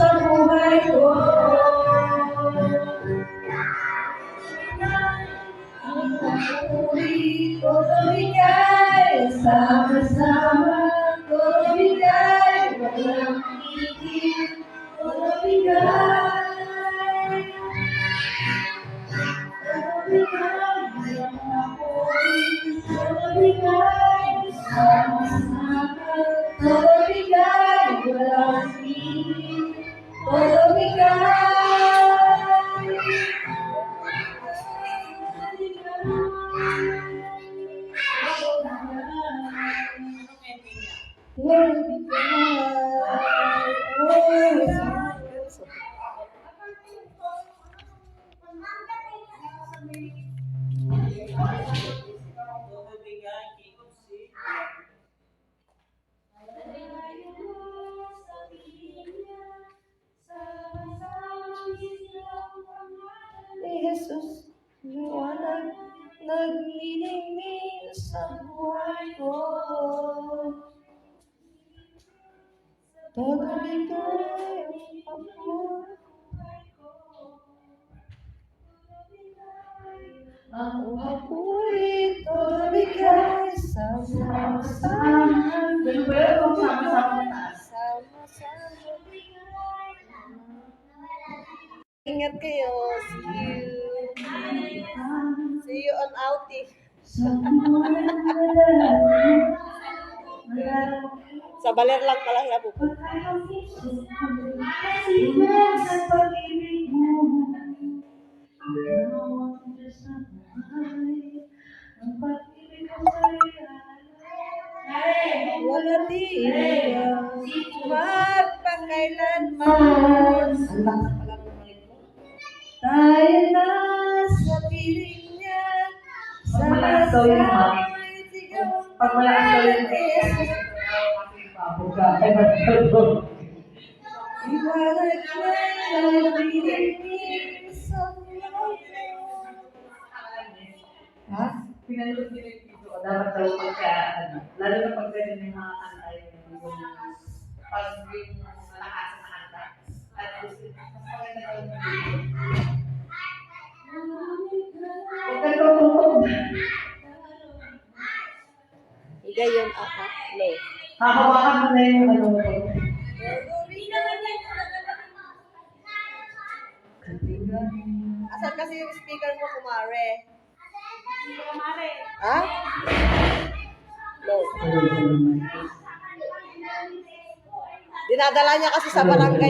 sa buhay ko. Ang papuri ko bigay, sama-sama Jesus, liwanag naglilingin sa buhay ko. Todo bigay ang pamor. Ang papuri, todo bigay, sama-sama. Yun? Kung sama-sama bigay. Ingat kayo. See you. See you on outing. Sa baler lang pala siya pupunta. Wala di magpakailanman. Tayo na sa piling niya. Pag Pag malakas daw yung Yes. Pabuga. Ay, magkakaroon. Iwanag na nagliligin sa buhay ko. Ha? Pinalipot nila yung video. Dapat daw pagka, ano, lalo na pag ganyan yung mga kanta yung yung pag yung malakas na kanta. At least, mas maganda daw Iga yun aha. No. Hahawakan mo na yung ano mo. Asan kasi yung speaker mo, kumare? Ha? No. Dinadala niya kasi sa barangay.